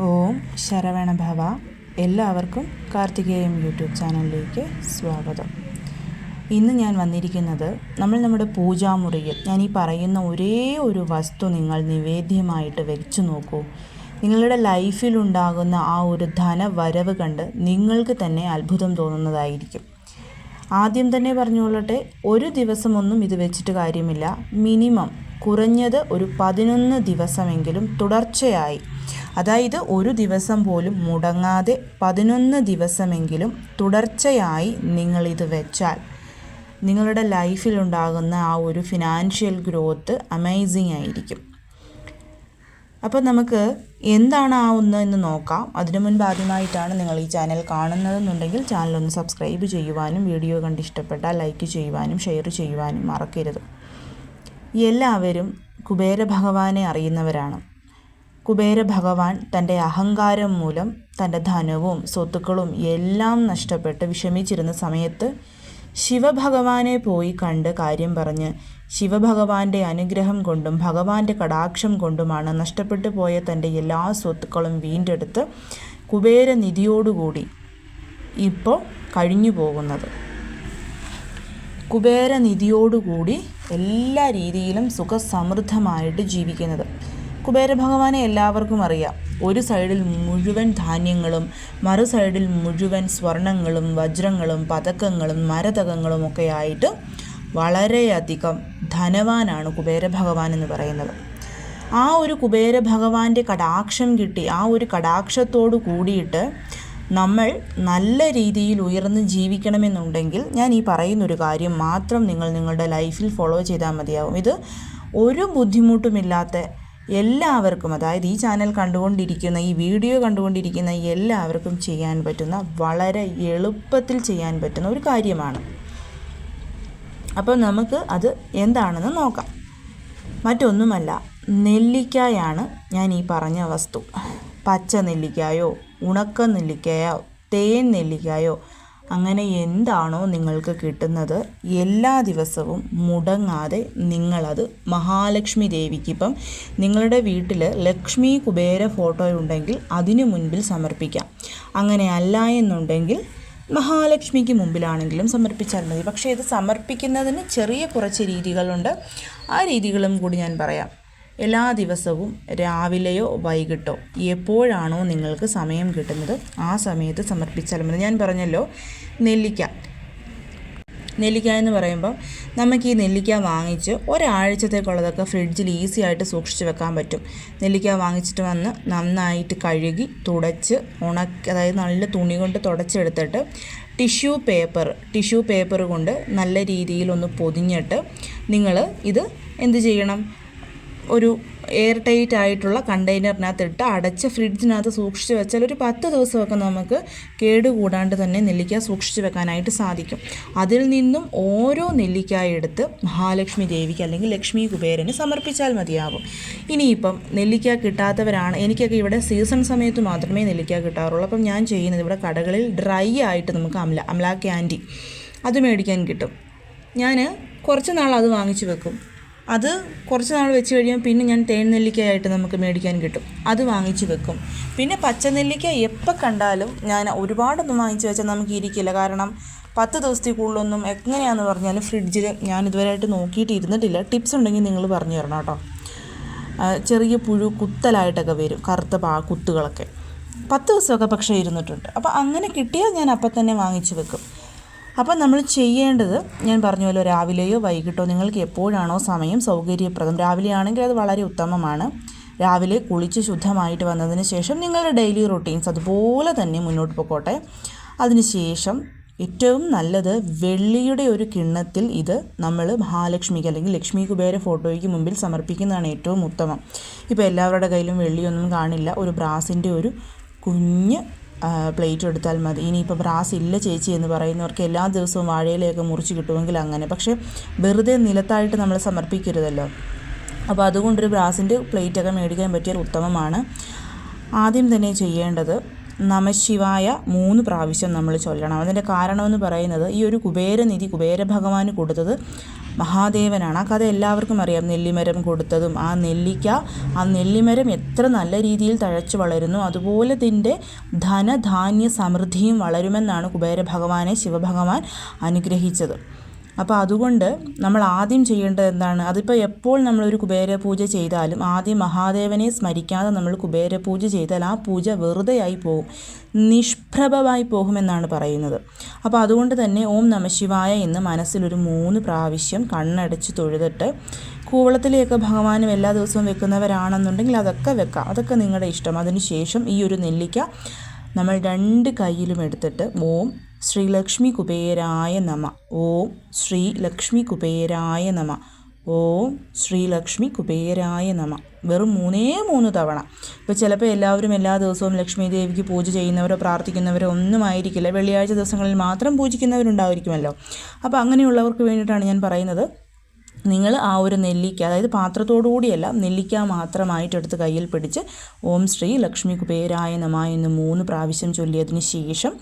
ഓം ശരവണഭവ എല്ലാവർക്കും കാർത്തികേയം യൂട്യൂബ് ചാനലിലേക്ക് സ്വാഗതം. ഇന്ന് ഞാൻ വന്നിരിക്കുന്നത് നമ്മൾ നമ്മുടെ പൂജാമുറിയിൽ ഞാൻ ഈ പറയുന്ന ഒരേ ഒരു വസ്തു നിങ്ങൾ നിവേദ്യമായിട്ട് വെച്ചു നോക്കൂ. നിങ്ങളുടെ ലൈഫിലുണ്ടാകുന്ന ആ ഒരു ധനവരവ് കണ്ട് നിങ്ങൾക്ക് തന്നെ അത്ഭുതം തോന്നുന്നതായിരിക്കും. ആദ്യം തന്നെ പറഞ്ഞുകൊള്ളട്ടെ ഒരു ദിവസമൊന്നും ഇത് വെച്ചിട്ട് കാര്യമില്ല. മിനിമം കുറഞ്ഞത് ഒരു പതിനൊന്ന് ദിവസമെങ്കിലും തുടർച്ചയായി. അതായത് ഒരു ദിവസം പോലും മുടങ്ങാതെ പതിനൊന്ന് ദിവസമെങ്കിലും തുടർച്ചയായി നിങ്ങളിത് വെച്ചാൽ നിങ്ങളുടെ ലൈഫിലുണ്ടാകുന്ന ആ ഒരു ഫിനാൻഷ്യൽ ഗ്രോത്ത് അമേസിങ് ആയിരിക്കും. അപ്പോൾ നമുക്ക് എന്താണ് ആ ഒന്ന് എന്ന് നോക്കാം. അതിനു മുൻപ് ആദ്യമായിട്ടാണ് നിങ്ങൾ ഈ ചാനൽ കാണുന്നതെന്നുണ്ടെങ്കിൽ ചാനൽ ഒന്ന് സബ്സ്ക്രൈബ് ചെയ്യുവാനും വീഡിയോ കണ്ട് ഇഷ്ടപ്പെട്ടാൽ ലൈക്ക് ചെയ്യുവാനും ഷെയർ ചെയ്യുവാനും മറക്കരുത്. എല്ലാവരും കുബേര ഭഗവാനെ അറിയുന്നവരാണ്. കുബേര ഭഗവാൻ തന്റെ അഹങ്കാരം മൂലം തന്റെ ധനവും സ്വത്തുക്കളും എല്ലാം നഷ്ടപ്പെട്ട് വിഷമിച്ചിരുന്ന സമയത്ത് ശിവഭഗവാനെ പോയി കണ്ട് കാര്യം പറഞ്ഞ് ശിവഭഗവാന്റെ അനുഗ്രഹം കൊണ്ടും ഭഗവാന്റെ കടാക്ഷം കൊണ്ടുമാണ് നഷ്ടപ്പെട്ടു പോയ തന്റെ എല്ലാ സ്വത്തുക്കളും വീണ്ടെടുത്ത് കുബേരനിധിയോടുകൂടി ഇപ്പോൾ കഴിഞ്ഞു പോകുന്നത് കുബേരനിധിയോടുകൂടി എല്ലാ രീതിയിലും സുഖസമൃദ്ധമായിട്ട് ജീവിക്കുന്നത്. കുബേര ഭഗവാനെ എല്ലാവർക്കും അറിയാം. ഒരു സൈഡിൽ മുഴുവൻ ധാന്യങ്ങളും മറു സൈഡിൽ മുഴുവൻ സ്വർണങ്ങളും വജ്രങ്ങളും പതക്കങ്ങളും മരതകങ്ങളും ഒക്കെ ആയിട്ട് വളരെയധികം ധനവാനാണ് കുബേര ഭഗവാൻ എന്ന് പറയുന്നത്. ആ ഒരു കുബേര ഭഗവാന്റെ കടാക്ഷം കിട്ടി ആ ഒരു കടാക്ഷത്തോട് കൂടിയിട്ട് നമ്മൾ നല്ല രീതിയിൽ ഉയർന്ന് ജീവിക്കണമെന്നുണ്ടെങ്കിൽ ഞാൻ ഈ പറയുന്നൊരു കാര്യം മാത്രം നിങ്ങൾ നിങ്ങളുടെ ലൈഫിൽ ഫോളോ ചെയ്താൽ മതിയാവും. ഇത് ഒരു ബുദ്ധിമുട്ടുമില്ലാത്ത എല്ലാവർക്കും അതായത് ഈ ചാനൽ കണ്ടുകൊണ്ടിരിക്കുന്ന ഈ വീഡിയോ കണ്ടുകൊണ്ടിരിക്കുന്ന എല്ലാവർക്കും ചെയ്യാൻ പറ്റുന്ന വളരെ എളുപ്പത്തിൽ ചെയ്യാൻ പറ്റുന്ന ഒരു കാര്യമാണ്. അപ്പോൾ നമുക്ക് അത് എന്താണെന്ന് നോക്കാം. മറ്റൊന്നുമല്ല നെല്ലിക്കായാണ് ഞാൻ ഈ പറഞ്ഞ വസ്തു. പച്ച നെല്ലിക്കായോ ഉണക്ക നെല്ലിക്കയോ തേൻ നെല്ലിക്കായോ അങ്ങനെ എന്താണോ നിങ്ങൾക്ക് കിട്ടുന്നത് എല്ലാ ദിവസവും മുടങ്ങാതെ നിങ്ങളത് മഹാലക്ഷ്മി ദേവിക്ക് ഇപ്പം നിങ്ങളുടെ വീട്ടിൽ ലക്ഷ്മി കുബേര ഫോട്ടോ ഉണ്ടെങ്കിൽ അതിനു മുൻപിൽ സമർപ്പിക്കാം. അങ്ങനെ അല്ല എന്നുണ്ടെങ്കിൽ മഹാലക്ഷ്മിക്ക് മുമ്പിലാണെങ്കിലും സമർപ്പിച്ചാൽ മതി. പക്ഷേ ഇത് സമർപ്പിക്കുന്നതിന് ചെറിയ കുറച്ച് രീതികളുണ്ട്. ആ രീതികളും കൂടി ഞാൻ പറയാം. എല്ലാ ദിവസവും രാവിലെയോ വൈകിട്ടോ എപ്പോഴാണോ നിങ്ങൾക്ക് സമയം കിട്ടുന്നത് ആ സമയത്ത് സമർപ്പിച്ചാൽ മതി. ഞാൻ പറഞ്ഞല്ലോ നെല്ലിക്ക. നെല്ലിക്ക എന്ന് പറയുമ്പോൾ നമുക്ക് ഈ നെല്ലിക്ക വാങ്ങിച്ച് ഒരാഴ്ചത്തേക്കുള്ളതൊക്കെ ഫ്രിഡ്ജിൽ ഈസി ആയിട്ട് സൂക്ഷിച്ച് വെക്കാൻ പറ്റും. നെല്ലിക്ക വാങ്ങിച്ചിട്ട് വന്ന് നന്നായിട്ട് കഴുകി തുടച്ച് ഉണക്കി അതായത് നല്ല തുണി കൊണ്ട് തുടച്ചെടുത്തിട്ട് ടിഷ്യൂ പേപ്പർ ടിഷ്യൂ പേപ്പർ കൊണ്ട് നല്ല രീതിയിൽ ഒന്ന് പൊതിഞ്ഞിട്ട് നിങ്ങൾ ഇത് എന്ത് ചെയ്യണം? ഒരു എയർ ടൈറ്റ് ആയിട്ടുള്ള കണ്ടെയ്നറിനകത്ത് ഇട്ട് അടച്ച് ഫ്രിഡ്ജിനകത്ത് സൂക്ഷിച്ച് വെച്ചാൽ ഒരു പത്ത് ദിവസമൊക്കെ നമുക്ക് കേടുകൂടാണ്ട് തന്നെ നെല്ലിക്ക സൂക്ഷിച്ച് വെക്കാനായിട്ട് സാധിക്കും. അതിൽ നിന്നും ഓരോ നെല്ലിക്കായ എടുത്ത് മഹാലക്ഷ്മി ദേവിക്ക് അല്ലെങ്കിൽ ലക്ഷ്മി കുബേരന് സമർപ്പിച്ചാൽ മതിയാവും. ഇനിയിപ്പം നെല്ലിക്ക കിട്ടാത്തവരാണ്. എനിക്കൊക്കെ ഇവിടെ സീസൺ സമയത്ത് മാത്രമേ നെല്ലിക്ക കിട്ടാറുള്ളൂ. അപ്പം ഞാൻ ചെയ്യുന്നത് ഇവിടെ കടകളിൽ ഡ്രൈ ആയിട്ട് നമുക്ക് അമല അമല ക്യാൻഡി അത് മേടിക്കാൻ കിട്ടും. ഞാൻ കുറച്ച് നാൾ അത് വാങ്ങിച്ചു വെക്കും. അത് കുറച്ച് നാൾ വെച്ച് കഴിയുമ്പോൾ പിന്നെ ഞാൻ തേൻ നെല്ലിക്കയായിട്ട് നമുക്ക് മേടിക്കാൻ കിട്ടും. അത് വാങ്ങിച്ച് വെക്കും. പിന്നെ പച്ച നെല്ലിക്ക എപ്പോൾ കണ്ടാലും ഞാൻ ഒരുപാടൊന്നും വാങ്ങിച്ച് വെച്ചാൽ നമുക്ക് ഇരിക്കില്ല. കാരണം പത്ത് ദിവസത്തിൽ കൂടുതലൊന്നും എങ്ങനെയാണെന്ന് പറഞ്ഞാലും ഫ്രിഡ്ജിൽ ഞാൻ ഇതുവരെയായിട്ട് നോക്കിയിട്ട് ഇരുന്നിട്ടില്ല ടിപ്സ് ഉണ്ടെങ്കിൽ നിങ്ങൾ പറഞ്ഞു തരണം കേട്ടോ. ചെറിയ പുഴു കുത്തലായിട്ടൊക്കെ വരും. കറുത്ത പാ കുത്തുകളൊക്കെ. പത്ത് ദിവസമൊക്കെ പക്ഷേ ഇരുന്നിട്ടുണ്ട്. അപ്പോൾ അങ്ങനെ കിട്ടിയാൽ ഞാൻ അപ്പം തന്നെ വാങ്ങിച്ച് വെക്കും. അപ്പോൾ നമ്മൾ ചെയ്യേണ്ടത് ഞാൻ പറഞ്ഞ രാവിലെയോ വൈകിട്ടോ നിങ്ങൾക്ക് എപ്പോഴാണോ സമയം സൗകര്യപ്രദം. രാവിലെയാണെങ്കിൽ അത് വളരെ ഉത്തമമാണ്. രാവിലെ കുളിച്ച് ശുദ്ധമായിട്ട് വന്നതിന് ശേഷം നിങ്ങളുടെ ഡെയിലി റൊട്ടീൻസ് അതുപോലെ തന്നെ മുന്നോട്ട് പോയിക്കോട്ടെ അതിനുശേഷം ഏറ്റവും നല്ലത് വെള്ളിയുടെ ഒരു കിണ്ണത്തിൽ ഇത് നമ്മൾ മഹാലക്ഷ്മിക്ക് അല്ലെങ്കിൽ ലക്ഷ്മി കുബേര ഫോട്ടോയ്ക്ക് മുമ്പിൽ സമർപ്പിക്കുന്നതാണ് ഏറ്റവും ഉത്തമം. ഇപ്പോൾ എല്ലാവരുടെ കയ്യിലും വെള്ളിയൊന്നും കാണില്ല. ഒരു ബ്രാസിന്റെ ഒരു കുഞ്ഞ് പ്ലേറ്റ് എടുത്താൽ മതി. ഇനിയിപ്പോൾ ബ്രാസ് ഇല്ല ചേച്ചി എന്ന് പറയുന്നവർക്ക് എല്ലാ ദിവസവും വാഴയിലയൊക്കെ മുറിച്ച് കിട്ടുമെങ്കിൽ അങ്ങനെ. പക്ഷേ വെറുതെ നിലത്തായിട്ട് നമ്മൾ സമർപ്പിക്കരുതല്ലോ. അപ്പോൾ അതുകൊണ്ടൊരു ബ്രാസിന്റെ പ്ലേറ്റൊക്കെ മേടിക്കാൻ പറ്റിയ ഉത്തമമാണ്. ആദ്യം തന്നെ ചെയ്യേണ്ടത് നമശിവായ മൂന്ന് പ്രാവശ്യം നമ്മൾ ചൊല്ലണം. അതിന്റെ കാരണമെന്ന് പറയുന്നത് ഈ ഒരു കുബേരനിധി കുബേര ഭഗവാന് കൊടുത്തത് മഹാദേവനാണ്. ആ കഥ എല്ലാവർക്കും അറിയാം. നെല്ലിമരം കൊടുത്തതും ആ നെല്ലിക്ക ആ നെല്ലിമരം എത്ര നല്ല രീതിയിൽ തഴച്ചു വളരുന്നു. അതുപോലെ ഇതിന്റെ ധനധാന്യ സമൃദ്ധിയും വളരുമെന്നാണ് കുബേര ഭഗവാനെ ശിവഭഗവാൻ അനുഗ്രഹിച്ചത്. അപ്പോൾ അതുകൊണ്ട് നമ്മൾ ആദ്യം ചെയ്യേണ്ടത് എന്താണ്? അതിപ്പോൾ എപ്പോൾ നമ്മളൊരു കുബേര പൂജ ചെയ്താലും ആദ്യം മഹാദേവനെ സ്മരിക്കാതെ നമ്മൾ കുബേര പൂജ ചെയ്താൽ ആ പൂജ വെറുതെയായി പോകും നിഷ്പ്രഭമായി പോകുമെന്നാണ് പറയുന്നത്. അപ്പോൾ അതുകൊണ്ട് തന്നെ ഓം നമശിവായ എന്ന് മനസ്സിലൊരു മൂന്ന് പ്രാവശ്യം കണ്ണടച്ച് തൊഴുതിട്ട് കൂവളത്തിലേക്ക് ഭഗവാനും എല്ലാ ദിവസവും വെക്കുന്നവരാണെന്നുണ്ടെങ്കിൽ അതൊക്കെ വെക്കാം. അതൊക്കെ നിങ്ങളുടെ ഇഷ്ടം. അതിനുശേഷം ഈ ഒരു നെല്ലിക്ക നമ്മൾ രണ്ട് കയ്യിലും എടുത്തിട്ട് ഓം ശ്രീ ലക്ഷ്മി കുബേരായ നമ. ഓം ശ്രീ ലക്ഷ്മി കുബേരായ നമ. ഓം ശ്രീ ലക്ഷ്മി കുബേരായ നമ. വെറും മൂന്നേ മൂന്ന് തവണ. ഇപ്പോൾ ചിലപ്പോൾ എല്ലാവരും എല്ലാ ദിവസവും ലക്ഷ്മി ദേവിക്ക് പൂജ ചെയ്യുന്നവരോ പ്രാർത്ഥിക്കുന്നവരോ ഒന്നും ആയിരിക്കില്ല വെള്ളിയാഴ്ച ദിവസങ്ങളിൽ മാത്രം പൂജിക്കുന്നവരുണ്ടായിരിക്കുമല്ലോ. അപ്പോൾ അങ്ങനെയുള്ളവർക്ക് വേണ്ടിയിട്ടാണ് ഞാൻ പറയുന്നത്. നിങ്ങൾ ആ ഒരു നെല്ലിക്ക അതായത് പാത്രത്തോടുകൂടിയല്ല നെല്ലിക്ക മാത്രമായിട്ടെടുത്ത് കയ്യിൽ പിടിച്ച് ഓം ശ്രീ ലക്ഷ്മി കുബേരായ നമ എന്ന് മൂന്ന് പ്രാവശ്യം ചൊല്ലിയതിന് ശേഷം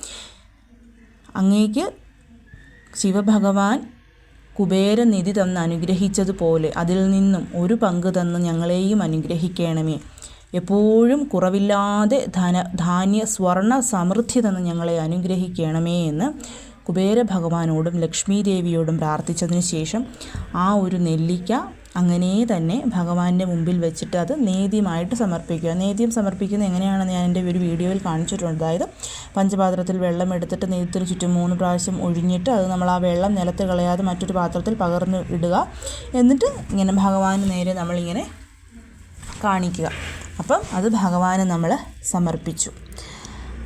അങ്ങേക്ക് ശിവഭഗവാൻ കുബേരനിധി തന്ന് അനുഗ്രഹിച്ചതുപോലെ അതിൽ നിന്നും ഒരു പങ്ക് തന്ന് ഞങ്ങളെയും അനുഗ്രഹിക്കണമേ. എപ്പോഴും കുറവില്ലാതെ ധന ധാന്യ സ്വർണ സമൃദ്ധി തന്ന് ഞങ്ങളെ അനുഗ്രഹിക്കണമേ എന്ന് കുബേര ഭഗവാനോടും ലക്ഷ്മി ദേവിയോടും പ്രാർത്ഥിച്ചതിന് ശേഷം ആ ഒരു നെല്ലിക്ക അങ്ങനെ തന്നെ ഭഗവാന്റെ മുമ്പിൽ വെച്ചിട്ട് അത് നേദ്യമായിട്ട് സമർപ്പിക്കുക. നേദ്യം സമർപ്പിക്കുന്നത് എങ്ങനെയാണെന്ന് ഞാൻ എന്റെ ഒരു വീഡിയോയിൽ കാണിച്ചിട്ടുണ്ട്. അതായത് പഞ്ചപാത്രത്തിൽ വെള്ളം എടുത്തിട്ട് നേദ്യത്തിന് ചുറ്റും മൂന്ന് പ്രാവശ്യം ഒഴിഞ്ഞിട്ട് അത് നമ്മൾ ആ വെള്ളം നിലത്ത് കളയാതെ മറ്റൊരു പാത്രത്തിൽ പകർന്ന് ഇടുക. എന്നിട്ട് ഇങ്ങനെ ഭഗവാന് നേരെ നമ്മളിങ്ങനെ കാണിക്കുക. അപ്പം അത് ഭഗവാന് നമ്മൾ സമർപ്പിച്ചു.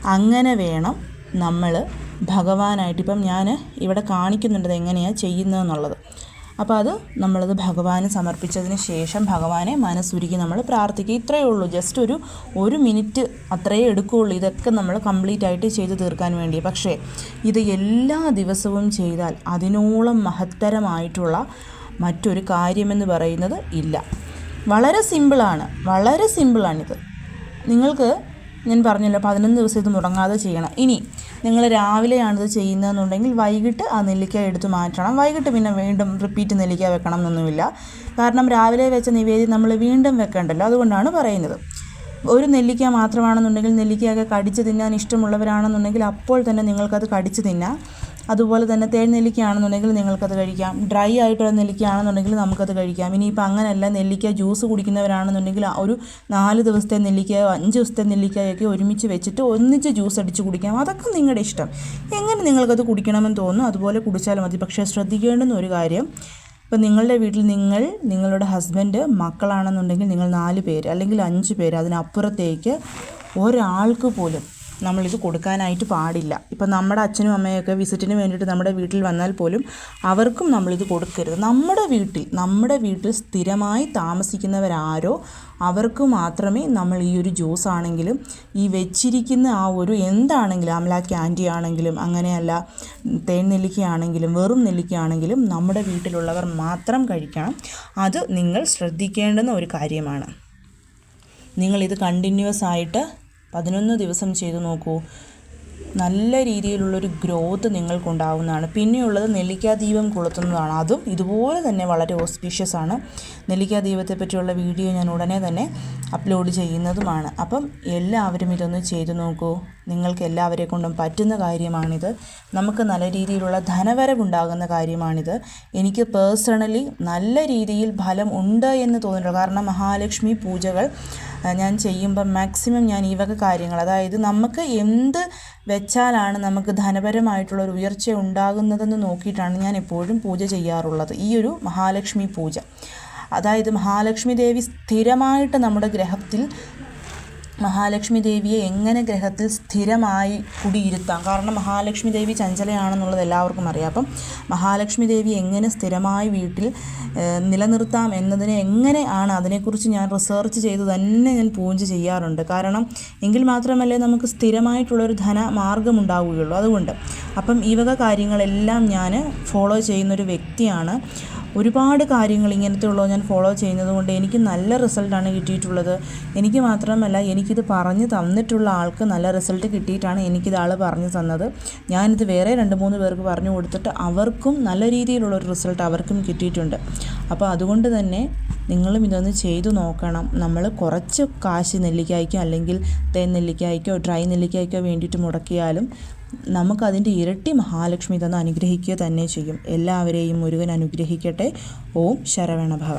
അങ്ങനെ വേണം നമ്മൾ ഭഗവാനായിട്ട് ഇപ്പം ഞാൻ ഇവിടെ കാണിക്കുന്നുണ്ട് ഇത് എങ്ങനെയാണ് ചെയ്യുന്നതെന്നുള്ളത്. അപ്പോൾ അത് നമ്മളത് ഭഗവാന് സമർപ്പിച്ചതിന് ശേഷം ഭഗവാനെ മനസ്സുരുക്കി നമ്മൾ പ്രാർത്ഥിക്കുക. ഇത്രയേ ഉള്ളൂ. ജസ്റ്റ് ഒരു ഒരു മിനിറ്റ് അത്രയേ എടുക്കുകയുള്ളൂ. ഇതൊക്കെ നമ്മൾ കംപ്ലീറ്റ് ആയിട്ട് ചെയ്ത് തീർക്കാൻ വേണ്ടി. പക്ഷേ ഇത് എല്ലാ ദിവസവും ചെയ്താൽ അതിനോളം മഹത്തരമായിട്ടുള്ള മറ്റൊരു കാര്യമെന്ന് പറയുന്നത് ഇല്ല. വളരെ സിമ്പിളാണ്. വളരെ സിമ്പിളാണിത്. നിങ്ങൾക്ക് ഞാൻ പറഞ്ഞല്ലോ പതിനൊന്ന് ദിവസം ഇത് മുടങ്ങാതെ ചെയ്യണം. ഇനി നിങ്ങൾ രാവിലെയാണിത് ചെയ്യുന്നതെന്നുണ്ടെങ്കിൽ വൈകിട്ട് ആ നെല്ലിക്ക എടുത്ത് മാറ്റണം. വൈകിട്ട് പിന്നെ വീണ്ടും റിപ്പീറ്റ് നെല്ലിക്ക വെക്കണം എന്നൊന്നുമില്ല കാരണം രാവിലെ വെച്ച നിവേദ്യം നമ്മൾ വീണ്ടും വെക്കണ്ടല്ലോ അതുകൊണ്ടാണ് പറയുന്നത്. ഒരു നെല്ലിക്ക മാത്രമാണെന്നുണ്ടെങ്കിൽ നെല്ലിക്കയൊക്കെ കടിച്ച് തിന്നാൻ ഇഷ്ടമുള്ളവരാണെന്നുണ്ടെങ്കിൽ അപ്പോൾ തന്നെ നിങ്ങൾക്കത് കടിച്ച് തിന്നാം. അതുപോലെ തന്നെ തേൻ നെല്ലിക്കയാണെന്നുണ്ടെങ്കിൽ നിങ്ങൾക്കത് കഴിക്കാം. ഡ്രൈ ആയിട്ടുള്ള നെല്ലിക്കയാണെന്നുണ്ടെങ്കിൽ നമുക്കത് കഴിക്കാം. ഇനിയിപ്പോൾ അങ്ങനെയല്ല നെല്ലിക്ക ജ്യൂസ് കുടിക്കുന്നവരാണെന്നുണ്ടെങ്കിൽ ഒരു നാല് ദിവസത്തെ നെല്ലിക്കയോ അഞ്ച് ദിവസത്തെ നെല്ലിക്കയൊക്കെ ഒരുമിച്ച് വെച്ചിട്ട് ഒന്നിച്ച് ജ്യൂസ് അടിച്ച് കുടിക്കാം. അതൊക്കെ നിങ്ങളുടെ ഇഷ്ടം. എങ്ങനെ നിങ്ങൾക്കത് കുടിക്കണമെന്ന് തോന്നുന്നു അതുപോലെ കുടിച്ചാൽ മതി. പക്ഷേ ശ്രദ്ധിക്കേണ്ടുന്ന ഒരു കാര്യം ഇപ്പം നിങ്ങളുടെ വീട്ടിൽ നിങ്ങൾ നിങ്ങളുടെ ഹസ്ബൻഡ് മക്കളാണെന്നുണ്ടെങ്കിൽ നിങ്ങൾ നാല് പേര് അല്ലെങ്കിൽ അഞ്ച് പേര് അതിനപ്പുറത്തേക്ക് ഒരാൾക്ക് പോലും നമ്മളിത് കൊടുക്കാനായിട്ട് പാടില്ല. ഇപ്പം നമ്മുടെ അച്ഛനും അമ്മയൊക്കെ വിസിറ്റിന് വേണ്ടിയിട്ട് നമ്മുടെ വീട്ടിൽ വന്നാൽ പോലും അവർക്കും നമ്മളിത് കൊടുക്കരുത്. നമ്മുടെ വീട്ടിൽ നമ്മുടെ വീട്ടിൽ സ്ഥിരമായി താമസിക്കുന്നവരാരോ അവർക്ക് മാത്രമേ നമ്മൾ ഈ ഒരു ജ്യൂസ് ആണെങ്കിലും ഈ വെച്ചിരിക്കുന്ന ആ ഒരു എന്താണെങ്കിലും അമല ക്യാൻഡി ആണെങ്കിലും അങ്ങനെയല്ല തേൻ നെല്ലിക്കയാണെങ്കിലും വെറും നെല്ലിക്കയാണെങ്കിലും നമ്മുടെ വീട്ടിലുള്ളവർ മാത്രം കഴിക്കണം. അത് നിങ്ങൾ ശ്രദ്ധിക്കേണ്ടുന്ന ഒരു കാര്യമാണ്. നിങ്ങളിത് കണ്ടിന്യൂസ് ആയിട്ട് പതിനൊന്ന് ദിവസം ചെയ്തു നോക്കൂ. നല്ല രീതിയിലുള്ളൊരു ഗ്രോത്ത് നിങ്ങൾക്കുണ്ടാവുന്നതാണ്. പിന്നെയുള്ളത് നെല്ലിക്കാ ദീപം കൊളുത്തുന്നതാണ്. അതും ഇതുപോലെ തന്നെ വളരെ ഓസ്പീഷ്യസ് ആണ് നെല്ലിക്കാ ദീപത്തെ പറ്റിയുള്ള വീഡിയോ ഞാൻ ഉടനെ തന്നെ അപ്ലോഡ് ചെയ്യുന്നതുമാണ്. അപ്പം എല്ലാവരും ഇതൊന്ന് ചെയ്തു നോക്കൂ. നിങ്ങൾക്ക് എല്ലാവരെ കൊണ്ടും പറ്റുന്ന കാര്യമാണിത്. നമുക്ക് നല്ല രീതിയിലുള്ള ധനവരവുണ്ടാകുന്ന കാര്യമാണിത്. എനിക്ക് പേഴ്സണലി നല്ല രീതിയിൽ ഫലം ഉണ്ട് എന്ന് തോന്നുന്നുണ്ട്. കാരണം മഹാലക്ഷ്മി പൂജകൾ ഞാൻ ചെയ്യുമ്പം മാക്സിമം ഞാൻ ഈ വക കാര്യങ്ങൾ അതായത് നമുക്ക് എന്ത് വെച്ചാലാണ് നമുക്ക് ധനപരമായിട്ടുള്ള ഒരു ഉയർച്ച ഉണ്ടാകുന്നതെന്ന് നോക്കിയിട്ടാണ് ഞാൻ എപ്പോഴും പൂജ ചെയ്യാറുള്ളത്. ഈ ഒരു മഹാലക്ഷ്മി പൂജ. അതായത് മഹാലക്ഷ്മി ദേവി സ്ഥിരമായിട്ട് നമ്മുടെ ഗ്രഹത്തിൽ മഹാലക്ഷ്മി ദേവിയെ എങ്ങനെ ഗ്രഹത്തിൽ സ്ഥിരമായി കുടിയിരുത്താം? കാരണം മഹാലക്ഷ്മി ദേവി ചഞ്ചലയാണെന്നുള്ളത് എല്ലാവർക്കും അറിയാം. അപ്പം മഹാലക്ഷ്മി ദേവി എങ്ങനെ സ്ഥിരമായി വീട്ടിൽ നിലനിർത്താം എന്നതിനെ എങ്ങനെയാണ് അതിനെക്കുറിച്ച് ഞാൻ റിസർച്ച് ചെയ്ത് തന്നെ ഞാൻ പൂജ ചെയ്യാറുണ്ട്. കാരണം എങ്കിൽ മാത്രമല്ലേ നമുക്ക് സ്ഥിരമായിട്ടുള്ളൊരു ധന മാർഗമുണ്ടാവുകയുള്ളൂ അതുകൊണ്ട് അപ്പം ഈ വക കാര്യങ്ങളെല്ലാം ഞാൻ ഫോളോ ചെയ്യുന്നൊരു വ്യക്തിയാണ് ഒരുപാട് കാര്യങ്ങൾ ഇങ്ങനത്തെ ഞാൻ ഫോളോ ചെയ്യുന്നത് കൊണ്ട് എനിക്ക് നല്ല റിസൾട്ടാണ് കിട്ടിയിട്ടുള്ളത്. എനിക്ക് മാത്രമല്ല എനിക്കിത് പറഞ്ഞു തന്നിട്ടുള്ള ആൾക്ക് നല്ല റിസൾട്ട് കിട്ടിയിട്ടാണ് എനിക്കിത് ആൾ പറഞ്ഞു തന്നത്. ഞാനിത് വേറെ രണ്ട് മൂന്ന് പേർക്ക് പറഞ്ഞു കൊടുത്തിട്ട് അവർക്കും നല്ല രീതിയിലുള്ള ഒരു റിസൾട്ട് അവർക്കും കിട്ടിയിട്ടുണ്ട്. അപ്പോൾ അതുകൊണ്ട് തന്നെ നിങ്ങളും ഇതൊന്ന് ചെയ്തു നോക്കണം. നമ്മൾ കുറച്ച് കാശ് നെല്ലിക്കായ്ക്കോ അല്ലെങ്കിൽ തേൻ നെല്ലിക്കായ്ക്കോ ഡ്രൈ നെല്ലിക്കായ്ക്കോ വേണ്ടിയിട്ട് മുടക്കിയാലും നമുക്കതിന്റെ ഇരട്ടി മഹാലക്ഷ്മി തന്ന് അനുഗ്രഹിക്കുക തന്നെ ചെയ്യും. എല്ലാവരെയും മുരുകൻ അനുഗ്രഹിക്കട്ടെ. ഓം ശരവണഭവ.